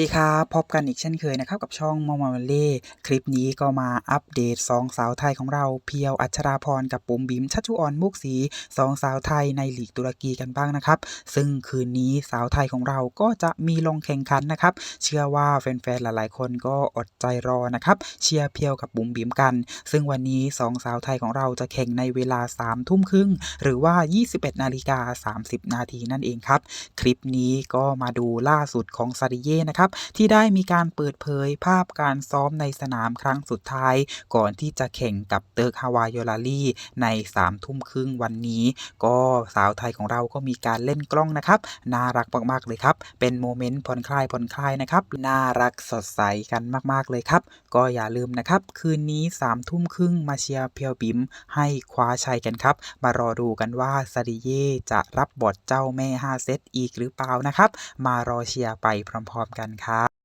ดีครับพบกันอีกเช่นเคยนะครับกับช่องมอมมาเล่คลิปนี้ก็มาอัปเดตสองสาวไทยของเราเพียวอัชราพรกับปุ๋มบิมชัชชุออนมุกสีสองสาวไทยในลีกตุรกีกันบ้างนะครับ ซึ่งคืนนี้สาวไทยของเราก็จะมีลงแข่งขันนะครับ เชื่อว่าแฟนๆหลายๆ คนก็อดใจรอนะครับเชียร์เพียวกับบุ๋มบิมกัน ซึ่งวันนี้สองสาวไทยของเราจะแข่งในเวลา3ามทุ่มครึ่งหรือว่า 21นาฬิกา30 นาทีนั่นเองครับ คลิปนี้ก็มาดูล่าสุดของซาดิเย่นะครับที่ได้มีการเปิดเผยภาพการซ้อมในสนามครั้งสุดท้าย ก่อนที่จะแข่งกับเติร์กฮาวายโยลารีใน3ามทุ่มครึ่งวันนี้ ก็สาวไทยของเราก็มีการเล่นกล้องนะครับ น่ารักมากๆเลยครับ เป็นโมเมนต์ผ่อนคลายผ่อนคลายนะครับ น่ารักสดใสกันมากๆเลยครับ ก็อย่าลืมนะครับ คืนนี้3ามทุ่มครึ่งมาเชียร์เพียวบิมให้คว้าชัยกันครับ มารอดูกันว่าซาดิเย่จะรับบทเจ้าแม่ 5 เซตอีกหรือเปล่านะครับ มารอเชียร์ไปพร้อม ๆ กันครับ